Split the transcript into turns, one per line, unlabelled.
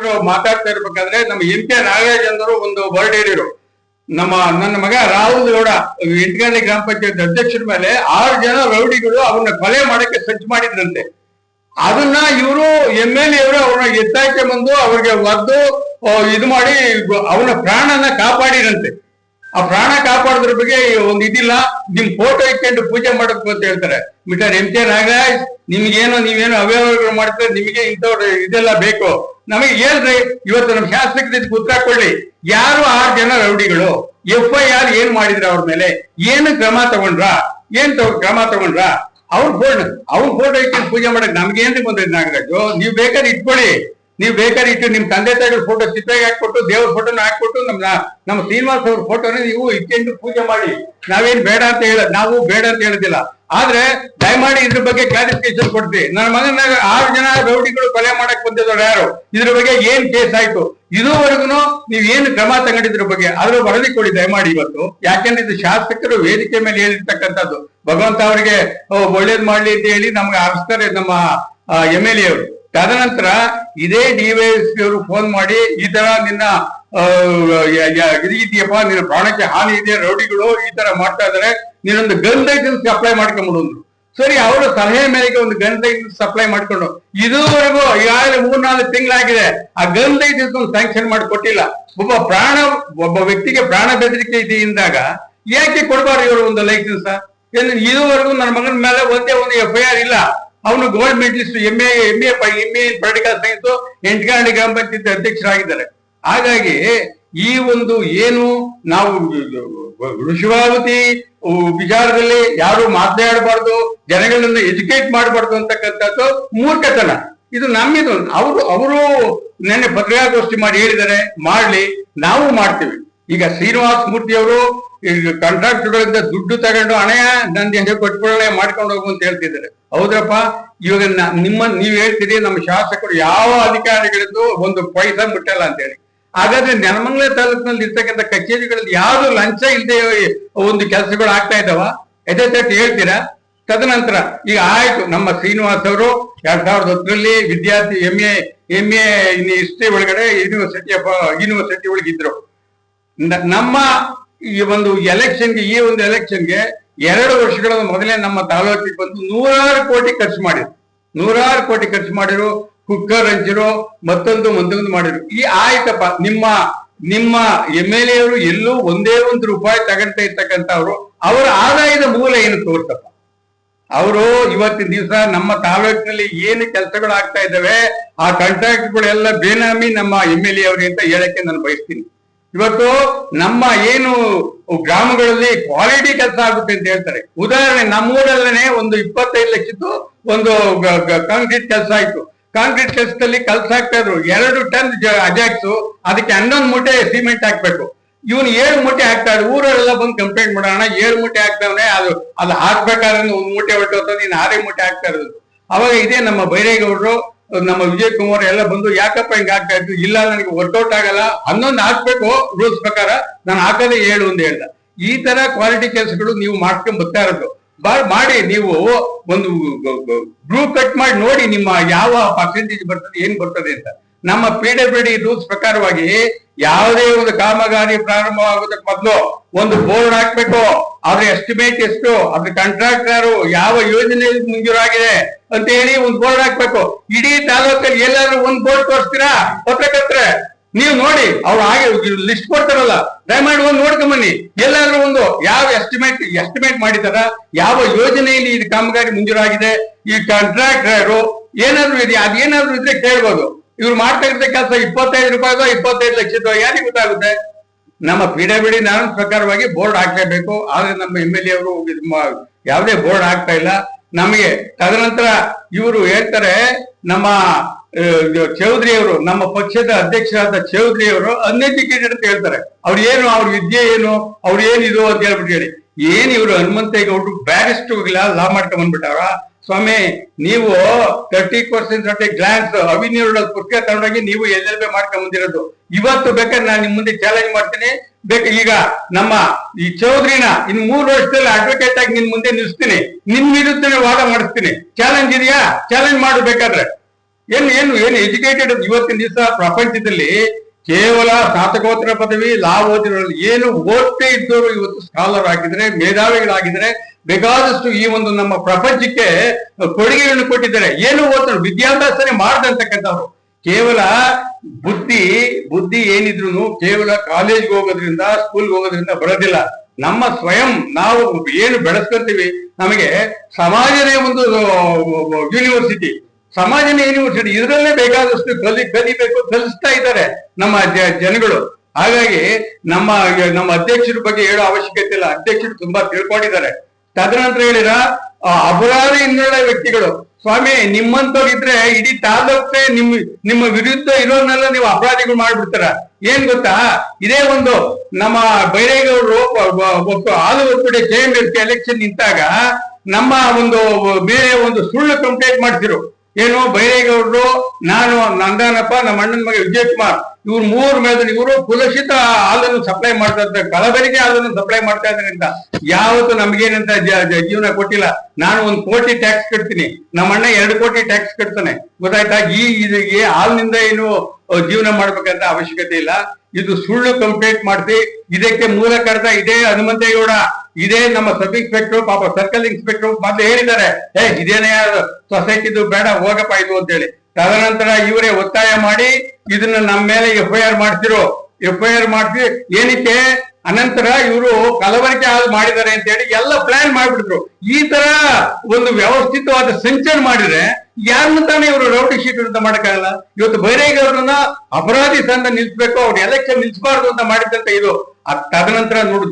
ಶಾಸಕರು ಮಾತಾಡ್ತಾ ಇರ್ಬೇಕಾದ್ರೆ ನಮ್ಮ ಎಂ ಕೆ ನಾಗರಾಜ್ ಅಂದರು ಒಂದು ವರ್ಡ್ ಹೇಳಿರು. ನಮ್ಮ, ನನ್ನ ಮಗ ರಾಹುಲ್ ಗೌಡ ಎಂಟಗಳ್ಳಿ ಗ್ರಾಮ ಪಂಚಾಯತ್ ಅಧ್ಯಕ್ಷರ ಮೇಲೆ ಆರು ಜನ ರೌಡಿಗಳು ಅವನ್ನ ಕೊಲೆ ಮಾಡಕ್ಕೆ ಸಜ್ಜು ಮಾಡಿದ್ರಂತೆ. ಅದನ್ನ ಇವರು ಎಂ ಎಲ್ ಎವರು ಅವ್ರನ್ನ ಎತ್ತಾಯ್ಕೆ ಬಂದು ಅವ್ರಿಗೆ ಒದ್ದು ಇದು ಮಾಡಿ ಅವನ ಪ್ರಾಣನ ಕಾಪಾಡಿರಂತೆ. ಆ ಪ್ರಾಣ ಕಾಪಾಡೋದ್ರ ಬಗ್ಗೆ ಒಂದು ಇದಿಲ್ಲ. ನಿಮ್ ಫೋಟೋ ಇಟ್ಕೊಂಡು ಪೂಜೆ ಮಾಡಬೇಕು ಅಂತ ಹೇಳ್ತಾರೆ. ಮಿಸ್ಟರ್ ಎಂ ಕೆ ನಾಗರಾಜ್, ನಿಮ್ಗೇನು ನೀವೇನು ಅವ್ಯವಹಾರಗಳು ಮಾಡ್ತಾರೆ ನಿಮಗೆ ಇಂಥವ್ರು ಇದೆಲ್ಲ ಬೇಕು. ನಮಗೆ ಹೇಳ್ರಿ, ಇವತ್ತು ನಮ್ಮ ಶಾಸ್ತ್ರಕ್ಕೆ ಕೊಡ್ಲಿ ಯಾರು ಆರು ಜನ ರೌಡಿಗಳು? ಎಫ್ ಐ ಆರ್ ಏನ್ ಮಾಡಿದ್ರ ಅವ್ರ ಮೇಲೆ? ಏನು ಕ್ರಮ ತಗೊಂಡ್ರ? ಏನ್ ಕ್ರಮ ತಗೊಂಡ್ರ? ಅವ್ರ ಫೋಟೋ ಅವ್ರ ಫೋಟೋ ಇಟ್ಟು ಪೂಜೆ ಮಾಡಕ್ ನಮ್ಗೇನ್ರಿ ಬಂದ್ರಿ ನಾಗರಾಜು? ನೀವ್ ಬೇಕಾದ್ರೆ ಇಟ್ಕೊಳ್ಳಿ. ನೀವ್ ಬೇಕಾದ್ರೆ ಇಟ್ಟು ನಿಮ್ ತಂದೆ ತಾಯಿಗಳ ಫೋಟೋ ಚಿತ್ರಕ್ಕೆ ಹಾಕ್ಬಿಟ್ಟು ದೇವ್ರ ಫೋಟೋನ ಹಾಕ್ಬಿಟ್ಟು ನಮ್ ನಮ್ಮ ಶ್ರೀನಿವಾಸ್ ಅವ್ರ ಫೋಟೋನ ನೀವು ಇಟ್ಕೊಂಡು ಪೂಜೆ ಮಾಡಿ. ನಾವೇನ್ ಬೇಡ ಅಂತ ಹೇಳ, ನಾವು ಬೇಡ ಅಂತ ಹೇಳುದಿಲ್ಲ. ಆದ್ರೆ ದಯಮಾಡಿ ಇದ್ರ ಬಗ್ಗೆ ಕ್ಲಾರಿಫಿಕೇಶನ್ ಕೊಡ್ತೀವಿ ನನ್ನ ಮಗನ ಆರು ಜನ ರೌಡಿಗಳು ಕೊಲೆ ಮಾಡಕ್ ಬಂದಿದ್ದವ್ರು ಯಾರು? ಇದ್ರ ಬಗ್ಗೆ ಏನ್ ಕೇಸ್ ಆಯ್ತು? ಇದುವರೆಗೂ ನೀವ್ ಏನ್ ಕ್ರಮ ತಗೊಂಡಿದ್ರ ಬಗ್ಗೆ? ಅದ್ರ ವರದಿ ಕೊಡಿ ದಯಮಾಡಿ ಇವತ್ತು. ಯಾಕೆಂದ್ರೆ ಇದು ಶಾಸಕರು ವೇದಿಕೆ ಮೇಲೆ ಹೇಳಿರ್ತಕ್ಕಂಥದ್ದು. ಭಗವಂತ ಅವರಿಗೆ ಒಳ್ಳೇದ್ ಮಾಡ್ಲಿ ಅಂತ ಹೇಳಿ ನಮ್ಗೆ ಆರಿಸ್ತಾರೆ ನಮ್ಮ ಎಂ ಎಲ್ ಎ ಅವರು. ತದನಂತರ ಇದೇ ಡಿವೈಎಸ್ಪಿ ಅವರು ಫೋನ್ ಮಾಡಿ, ಈ ತರ ನಿನ್ನ ಇದೆಯಪ್ಪ, ನಿನ್ನ ಪ್ರಾಣಕ್ಕೆ ಹಾನಿ ಇದೆ, ರೌಡಿಗಳು ಈ ತರ ಮಾಡ್ತಾ ಇದಾರೆ ನೀನೊಂದು ಗನ್ ಲೈಸೆನ್ಸ್ ಅಪ್ಲೈ ಮಾಡ್ಕೊಂಡ್ಬಿಡು ಸರಿ, ಅವರ ಸಲಹೆ ಮೇರೆಗೆ ಒಂದು ಗನ್ ಲೈಸೆನ್ಸ್ ಅಪ್ಲೈ ಮಾಡ್ಕೊಂಡು, ಇದುವರೆಗೂ ಈಗಾಗಲೇ ಮೂರ್ನಾಲ್ಕು ತಿಂಗಳಾಗಿದೆ, ಆ ಗನ್ ಲೈಸೆನ್ಸ್ ಒಂದು ಸ್ಯಾಂಕ್ಷನ್ ಮಾಡಿ ಕೊಟ್ಟಿಲ್ಲ ಒಬ್ಬ ಪ್ರಾಣ, ಒಬ್ಬ ವ್ಯಕ್ತಿಗೆ ಪ್ರಾಣ ಬೆದರಿಕೆ ಇದೆ ಇಂದಾಗ ಯಾಕೆ ಕೊಡಬಾರ್ದು ಇವರು ಒಂದು ಲೈಸೆನ್ಸ್ ಇದುವರೆಗೂ ನನ್ನ ಮಗನ ಮೇಲೆ ಒಂದೇ ಒಂದು ಎಫ್ ಐ ಆರ್ ಇಲ್ಲ. ಅವನು gold medalist M A M A M A political science ಎಂಟ್ಗಾಂಡಿ ಗ್ರಾಮ ಪಂಚಾಯತ್ ಅಧ್ಯಕ್ಷರಾಗಿದ್ದಾರೆ. ಹಾಗಾಗಿ ಈ ಒಂದು ಏನು ನಾವು ಋಷಿಭಾವತಿ ವಿಚಾರದಲ್ಲಿ ಯಾರು ಮಾತನಾಡಬಾರ್ದು, ಜನಗಳನ್ನ ಎಜುಕೇಟ್ ಮಾಡಬಾರ್ದು ಅಂತಕ್ಕಂಥದ್ದು ಮೂರ್ಖತನ. ಇದು ನಮ್ಮಿದು. ಅವರು ಅವರು ನೆನ್ನೆ ಪತ್ರಿಕಾಗೋಷ್ಠಿ ಮಾಡಿ ಹೇಳಿದ್ದಾರೆ, ಮಾಡ್ಲಿ, ನಾವು ಮಾಡ್ತೀವಿ. ಈಗ ಶ್ರೀನಿವಾಸ ಮೂರ್ತಿ ಅವರು ಈಗ ಕಾಂಟ್ರಾಕ್ಟ್ಗಳಿಂದ ದುಡ್ಡು ತಗೊಂಡು ಹಣೆ ನಂದು ಹಂಗೆ ಕೊಟ್ಕೊಳ್ಳೆ ಮಾಡ್ಕೊಂಡು ಹೋಗು ಅಂತ ಹೇಳ್ತಿದ್ದಾರೆ. ಹೌದ್ರಪ್ಪ? ಇವಾಗ ನಿಮ್ಮ, ನೀವ್ ಹೇಳ್ತೀರಿ ನಮ್ಮ ಶಾಸಕರು ಯಾವ ಅಧಿಕಾರಿಗಳಿದ್ದು ಒಂದು ಪೈಸಾ ಮುಟ್ಟಲ್ಲ ಅಂತ ಹೇಳಿ ಹಾಗಾದ್ರೆ ನೆಲಮಂಗಲ ತಾಲೂಕಿನಲ್ಲಿ ಇರ್ತಕ್ಕಂಥ ಕಚೇರಿಗಳಲ್ಲಿ ಯಾವ್ದು ಲಂಚ ಇಲ್ಲದೆ ಒಂದು ಕೆಲಸಗಳು ಆಗ್ತಾ ಇದಾವ ಎದೆ ತಟ್ಟು ಹೇಳ್ತೀರಾ? ತದನಂತರ ಈಗ ಆಯ್ತು, ನಮ್ಮ ಶ್ರೀನಿವಾಸ್ ಅವರು ಎರಡ್ ಸಾವಿರದ ಹತ್ತರಲ್ಲಿ ವಿದ್ಯಾರ್ಥಿ M A M A history ಒಳಗಡೆ ಯೂನಿವರ್ಸಿಟಿ ಯೂನಿವರ್ಸಿಟಿ ಒಳಗಿದ್ರು ನಮ್ಮ ಈ ಒಂದು ಎಲೆಕ್ಷನ್ಗೆ ಈ ಒಂದು ಎಲೆಕ್ಷನ್ಗೆ ಎರಡು ವರ್ಷಗಳ ಮೊದಲೇ ನಮ್ಮ ತಾಲೂಕಿಗೆ ಬಂದು ನೂರಾರು ಕೋಟಿ ಖರ್ಚು ಮಾಡಿದ್ರು. ನೂರಾರು ಕೋಟಿ ಖರ್ಚು ಮಾಡಿರು ಕುಕ್ಕರ್ ಹಂಚಿರು ಮತ್ತೊಂದು ಮತ್ತೊಂದು ಮಾಡಿರು ಈ ಆಯ್ತಪ್ಪ, ನಿಮ್ಮ ನಿಮ್ಮ ಎಂ ಎಲ್ ಎರು ಎಲ್ಲೂ ಒಂದೇ ಒಂದು ರೂಪಾಯಿ ತಗೊಂತ ಇರ್ತಕ್ಕಂಥವ್ರು, ಅವರ ಆದಾಯದ ಮೂಲ ಏನು ತೋರ್ತಪ್ಪ? ಅವರು ಇವತ್ತಿನ ದಿವಸ ನಮ್ಮ ತಾಲೂಕಿನಲ್ಲಿ ಏನು ಕೆಲಸಗಳು ಆಗ್ತಾ ಇದ್ದಾವೆ, ಆ ಕಾಂಟ್ರಾಕ್ಟ್ಗಳೆಲ್ಲ ಬೇನಾಮಿ ನಮ್ಮ ಎಂ ಎಲ್ ಎ ಅವ್ರಿಗೆ ಅಂತ ಹೇಳಕ್ಕೆ ನಾನು ಬಯಸ್ತೀನಿ. ಇವತ್ತು ನಮ್ಮ ಏನು ಗ್ರಾಮಗಳಲ್ಲಿ ಕ್ವಾಲಿಟಿ ಕೆಲಸ ಆಗುತ್ತೆ ಅಂತ ಹೇಳ್ತಾರೆ. ಉದಾಹರಣೆ ನಮ್ಮೂರಲ್ಲೇನೆ ಒಂದು ಇಪ್ಪತ್ತೈದು ಲಕ್ಷದ್ದು ಒಂದು ಕಾಂಕ್ರೀಟ್ ಕೆಲಸ ಆಯ್ತು. ಕಾಂಕ್ರೀಟ್ ಕೆಲಸದಲ್ಲಿ ಕೆಲಸ ಆಗ್ತಾ ಇದ್ರು. ಎರಡು ಟನ್ ಅಜಾಕ್ಸು, ಅದಕ್ಕೆ ಹನ್ನೊಂದು ಮೂಟೆ ಸಿಮೆಂಟ್ ಹಾಕ್ಬೇಕು. ಇವನು ಏಳು ಮೂಟೆ ಹಾಕ್ತಾ ಇದ್ರು ಊರಲ್ಲೆಲ್ಲ ಬಂದು ಕಂಪ್ಲೇಂಟ್ ಮಾಡೋಣ ಏಳು ಮೂಟೆ ಹಾಕ್ತಾವನೆ ಅದು ಅದು ಹಾಕ್ಬೇಕಾದ್ರೆ ಒಂದು ಮೂಟೆ ಹೊಟ್ಟು ನೀನು ಆರೇ ಮೂಟೆ ಹಾಕ್ತಾ ಇರೋದು. ಅವಾಗ ಇದೇ ನಮ್ಮ ಬೈರೇಗೌಡರು ನಮ್ಮ ವಿಜಯ್ ಕುಮಾರ್ ಎಲ್ಲ ಬಂದು, ಯಾಕಪ್ಪ ಹಿಂಗ್ ಆಗ್ತಾ ಇತ್ತು ಇಲ್ಲ, ನನಗೆ ವರ್ಕೌಟ್ ಆಗಲ್ಲ. ಹನ್ನೊಂದು ಹಾಕ್ಬೇಕು ರೂಲ್ಸ್ ಪ್ರಕಾರ. ನಾನು ಹಾಕದೆ ಹೇಳು ಅಂತ ಹೇಳ್ದ. ಈ ತರ ಕ್ವಾಲಿಟಿ ಕೆಲಸಗಳು ನೀವು ಮಾಡ್ಕೊಂಡ್ ಬರ್ತಾ ಇರೋದು. ಮಾಡಿ, ನೀವು ಒಂದು ಗ್ರೂಪ್ ಕಟ್ ಮಾಡಿ ನೋಡಿ ನಿಮ್ಮ ಯಾವ ಪರ್ಸೆಂಟೇಜ್ ಬರ್ತದೆ, ಏನ್ ಬರ್ತದೆ ಅಂತ. ನಮ್ಮ ಪಿ ಡಬ್ಲ್ಯೂ ಡಿ ರೂಲ್ಸ್ ಪ್ರಕಾರವಾಗಿ ಯಾವುದೇ ಒಂದು ಕಾಮಗಾರಿ ಪ್ರಾರಂಭವಾಗೋದಕ್ಕೆ ಮೊದಲು ಒಂದು ಬೋರ್ಡ್ ಹಾಕ್ಬೇಕು. ಅದ್ರ ಎಸ್ಟಿಮೇಟ್ ಎಷ್ಟು? ಅದ್ರ ಕಾಂಟ್ರಾಕ್ಟರ್ ಯಾವ ಯೋಜನೆ ಮಂಜೂರಾಗಿದೆ ಅಂತ ಹೇಳಿ ಒಂದ್ ಬೋರ್ಡ್ ಹಾಕ್ಬೇಕು. ಇಡೀ ತಾಲೂಕಲ್ಲಿ ಎಲ್ಲಾದ್ರೂ ಒಂದ್ ಬೋರ್ಡ್ ತೋರಿಸ್ತೀರಾ? ಪತ್ರಕರ್ತರೆ ನೀವು ನೋಡಿ, ಅವ್ರು ಹಾಗೆ ಲಿಸ್ಟ್ ಕೊಡ್ತಾರಲ್ಲ. ದಯಮಾಡಿ ಒಂದು ನೋಡ್ಕೊಂಬನ್ನಿ. ಎಲ್ಲಾದ್ರೂ ಒಂದು ಯಾವ ಎಸ್ಟಿಮೇಟ್ ಎಸ್ಟಿಮೇಟ್ ಮಾಡಿದಾರ? ಯಾವ ಯೋಜನೆಯಲ್ಲಿ ಇದು ಕಾಮಗಾರಿ ಮಂಜೂರಾಗಿದೆ? ಈ ಕಾಂಟ್ರಾಕ್ಟರ್ ಏನಾದ್ರು ಇದೆಯಾ ಅದೇನಾದ್ರು ಇದ್ರೆ ಕೇಳ್ಬೋದು. ಇವ್ರು ಮಾಡ್ತಾ ಇರ್ತಕ್ಕಂಥ ಕೆಲಸ ಇಪ್ಪತ್ತೈದು ರೂಪಾಯಿಗೋ, ಇಪ್ಪತ್ತೈದು ಲಕ್ಷದೋ ಯಾರಿಗೆ ಗೊತ್ತಾಗುತ್ತೆ? ನಮ್ಮ ಪಿ ಡಬ್ಲ್ಯೂ ನಾರ್ಮ್ಸ್ ಪ್ರಕಾರವಾಗಿ ಬೋರ್ಡ್ ಹಾಕ್ಲೇಬೇಕು. ಆದ್ರೆ ನಮ್ಮ ಎಂ ಎಲ್ ಎ ಅವರು ಯಾವುದೇ ಬೋರ್ಡ್ ಹಾಕ್ತಾ ಇಲ್ಲ. ನಮಗೆ ತದನಂತರ ಇವರು ಹೇಳ್ತಾರೆ, ನಮ್ಮ ಚೌಧರಿ ಅವರು, ನಮ್ಮ ಪಕ್ಷದ ಅಧ್ಯಕ್ಷರಾದ ಚೌಧರಿ ಅವರು ಅನ್ಎಜುಕೇಟೆಡ್ ಅಂತ ಹೇಳ್ತಾರೆ. ಅವ್ರು ಏನು, ಅವ್ರ ವಿದ್ಯೆ ಏನು, ಅವ್ರು ಏನಿದು ಅಂತ ಹೇಳ್ಬಿಟ್ಟು ಹೇಳಿ. ಏನ್ ಇವರು ಹನುಮಂತೇಗೌಡರು ಬ್ಯಾರಿಸ್ಟ್ ಲಾ ಮಾಡ್ಕೊಂಡ್ ಬಂದ್ಬಿಟ್ಟಾರ ಸ್ವಾಮಿ, ನೀವು ತರ್ಟಿ ಪರ್ಸೆಂಟ್ ತರ್ಟಿ ಗ್ಲಾನ್ಸ್ ಅವಿನ್ಯೂರ ಪುಸ್ತಕ ತಗೊಂಡೋಗಿ ನೀವು ಎಲ್ ಎಲ್ ಮಾಡ್ಕೊಂಡ್ ಬಂದಿರೋದು. ಇವತ್ತು ಬೇಕಾದ್ರೆ ನಾನು ನಿಮ್ ಮುಂದೆ ಚಾಲೆಂಜ್ ಮಾಡ್ತೀನಿ. ಬೇಕ ಈಗ ನಮ್ಮ ಈ ಚೌಧರಿನ ಇನ್ ಮೂರು ವರ್ಷದಲ್ಲಿ ಅಡ್ವೊಕೇಟ್ ಆಗಿ ನಿನ್ ಮುಂದೆ ನಿಲ್ಸ್ತೀನಿ. ನಿನ್ ವಿರುದ್ಧನೇ ವಾದ ಮಾಡಿಸ್ತೀನಿ. ಚಾಲೆಂಜ್ ಇದೆಯಾ? ಚಾಲೆಂಜ್ ಮಾಡು ಬೇಕಾದ್ರೆ. ಏನು ಏನು ಏನು ಎಜುಕೇಟೆಡ್ ಇವತ್ತಿನ ದಿವಸ ಪ್ರಪಂಚದಲ್ಲಿ ಕೇವಲ ಸ್ನಾತಕೋತ್ತರ ಪದವಿ ಲಾಭ ಓದಿರೋರು ಏನು ಓದ್ತೇ ಇದ್ದವರು ಇವತ್ತು ಸ್ಕಾಲರ್ ಆಗಿದ್ರೆ, ಮೇಧಾವಿಗಳಾಗಿದ್ರೆ ಬೇಕಾದಷ್ಟು ಈ ಒಂದು ನಮ್ಮ ಪ್ರಪಂಚಕ್ಕೆ ಕೊಡುಗೆಯನ್ನು ಕೊಟ್ಟಿದ್ದಾರೆ. ಏನು ಓದ್ತಾರೆ? ವಿದ್ಯಾಭ್ಯಾಸನೆ ಮಾಡ್ದಂತಕ್ಕಂಥವ್ರು ಕೇವಲ ಬುದ್ಧಿ ಬುದ್ಧಿ ಏನಿದ್ರು ಕೇವಲ ಕಾಲೇಜ್ಗೆ ಹೋಗೋದ್ರಿಂದ ಸ್ಕೂಲ್ಗೆ ಹೋಗೋದ್ರಿಂದ ಬರೋದಿಲ್ಲ. ನಮ್ಮ ಸ್ವಯಂ ನಾವು ಏನು ಬೆಳೆಸ್ಕೊಂತೀವಿ ನಮಗೆ ಸಮಾಜನೇ ಒಂದು ಯೂನಿವರ್ಸಿಟಿ ಸಮಾಜನೇ ಯೂನಿವರ್ಸಿಟಿ ಇದರಲ್ಲೇ ಬೇಕಾದಷ್ಟು ಕಲಿ, ಕಲಿಬೇಕು, ಕಲಿಸ್ತಾ ಇದ್ದಾರೆ ನಮ್ಮ ಜನಗಳು. ಹಾಗಾಗಿ ನಮ್ಮ ನಮ್ಮ ಅಧ್ಯಕ್ಷರ ಬಗ್ಗೆ ಹೇಳೋ ಅವಶ್ಯಕತೆ ಇಲ್ಲ. ಅಧ್ಯಕ್ಷರು ತುಂಬಾ ತಿಳ್ಕೊಂಡಿದ್ದಾರೆ. ತದನಂತರ ಹೇಳಿರ ಅಪರಾಧ ಹಿನ್ನೆಲೆ ವ್ಯಕ್ತಿಗಳು. ಸ್ವಾಮಿ ನಿಮ್ಮಂತವ್ರಿದ್ರೆ ಇಡೀ ತಾಲೂಕೇ ನಿಮ್, ನಿಮ್ಮ ವಿರುದ್ಧ ಇರೋನ್ನೆಲ್ಲ ನೀವು ಅಪರಾಧಿಗಳು ಮಾಡ್ಬಿಡ್ತಾರ. ಏನ್ ಗೊತ್ತಾ? ಇದೇ ಒಂದು ನಮ್ಮ ಬೈರೇಗೌಡರು ಹಾಲು ಒಕ್ಕಡೆ ಜೆ ಎಂ ಎಸ್ ಎಲೆಕ್ಷನ್ ನಿಂತಾಗ ನಮ್ಮ ಒಂದು ಬೇರೆ ಒಂದು ಸುಳ್ಳು ಕಂಪ್ಲೇಂಟ್ ಮಾಡ್ತಿರು ಏನು, ಬೈರೇಗೌಡರು, ನಾನು ನಂದನಪ್ಪ ನಮ್ಮ ಅಣ್ಣನ ಮಗ ವಿಜಯ್ ಕುಮಾರ್ ಇವ್ರು ಮೂರ್ ಮೇಲೆ ಇವರು ಕುಲಶಿತ ಹಾಲನ್ನು ಸಪ್ಲೈ ಮಾಡ್ತಾ ಇದ್ದಾರೆ. ಕಲಬೆರಿಗೆ ಹಾಲನ್ನು ಸಪ್ಲೈ ಮಾಡ್ತಾ ಇದ್ರಿಂದ ಯಾವತ್ತು ನಮ್ಗೇನಂತ ಜೀವನ ಕೊಟ್ಟಿಲ್ಲ. ನಾನು ಒಂದ್ ಕೋಟಿ ಟ್ಯಾಕ್ಸ್ ಕಟ್ತೀನಿ. ನಮ್ಮ ಅಣ್ಣ ಎರಡು ಕೋಟಿ ಟ್ಯಾಕ್ಸ್ ಕಟ್ತಾನೆ. ಗೊತ್ತಾಯ್ತಾ? ಈ ಇದಕ್ಕೆ ಹಾಲಿನಿಂದ ಏನು ಜೀವನ ಮಾಡ್ಬೇಕಂತ ಅವಶ್ಯಕತೆ ಇಲ್ಲ. ಇದು ಸುಳ್ಳು ಕಂಪ್ಲೇಂಟ್ ಮಾಡ್ತಿ ಇದಕ್ಕೆ ಮೂಲ ಕರೆದ ಇದೇ ಹನುಮಂತೇಗೌಡ ಇದೇ ನಮ್ಮ ಸಬ್ ಇನ್ಸ್ಪೆಕ್ಟರ್ ಪಾಪ ಸರ್ಕಲ್ ಇನ್ಸ್ಪೆಕ್ಟರ್ ಮತ್ತೆ ಹೇಳಿದ್ದಾರೆ. ಏ, ಇದೇನೇ ಸೊಸೈಟಿದು ಬೇಡ, ಹೋಗಪ್ಪ ಇದು ಅಂತ ಹೇಳಿ ತದನಂತರ ಇವರೇ ಒತ್ತಾಯ ಮಾಡಿ ಇದನ್ನ ನಮ್ಮ ಮೇಲೆ ಎಫ್ ಐ ಆರ್ ಮಾಡ್ತಿರೋ ಎಫ್ ಐ ಆರ್ ಮಾಡ್ತಿ ಏನಕ್ಕೆ? ಅನಂತರ ಇವರು ಕಲಬರಿಕೆ ಹಾಲು ಮಾಡಿದ್ದಾರೆ ಅಂತ ಹೇಳಿ ಎಲ್ಲ ಪ್ಲಾನ್ ಮಾಡಿಬಿಟ್ರು. ಈ ತರ ಒಂದು ವ್ಯವಸ್ಥಿತವಾದ ಸಂಚನ ಮಾಡಿದ್ರೆ ಯಾರನ್ನ ತಾನೇ ಇವರು ರೌಡಿ ಶೀಟ್ ಅಂತ ಮಾಡಕ್ಕಾಗಲ್ಲ? ಇವತ್ತು ಬೈರೇಗೌಡರನ್ನ ಅಪರಾಧಿ ತಂದ ನಿಲ್ಸ್ಬೇಕು, ಅವ್ರು ಎಲೆಕ್ಷನ್ ನಿಲ್ಸಬಾರ್ದು ಅಂತ ಮಾಡಿದಂತ ಇದು. ತದನಂತರ ನೋಡು.